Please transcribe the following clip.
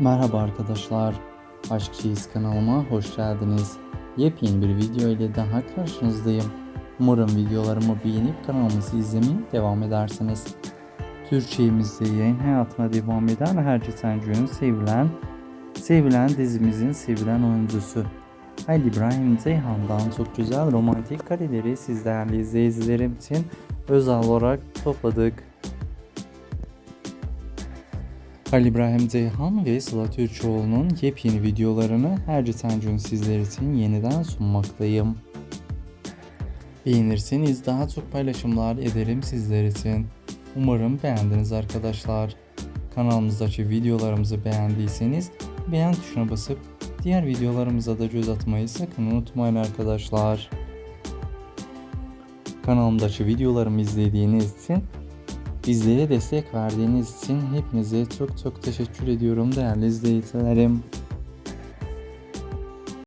Merhaba arkadaşlar. Aşkçıyız kanalıma hoş geldiniz. Yepyeni bir video ile daha karşınızdayım. Umarım videolarımı beğenip kanalımızı izlemeye devam edersiniz. Türkçemizde yayın hayatına devam eden Herce Sencü'nün sevilen, sevilen dizimizin sevilen oyuncusu. Halil İbrahim Zeyhan'dan çok güzel romantik kareleri siz değerli izleyicilerim için özel olarak topladık. Halil İbrahim Ceyhan ve Sıla Türkoğlu'nun yepyeni videolarını her Cetencun sizler için yeniden sunmaktayım. Beğenirseniz daha çok paylaşımlar ederim sizler için. Umarım beğendiniz arkadaşlar. Kanalımızdaki videolarımızı beğendiyseniz beğen tuşuna basıp diğer videolarımıza da göz atmayı sakın unutmayın arkadaşlar. Kanalımdaki videolarımı izlediğiniz için Bizlere destek verdiğiniz için hepinize çok çok teşekkür ediyorum değerli izleyicilerim.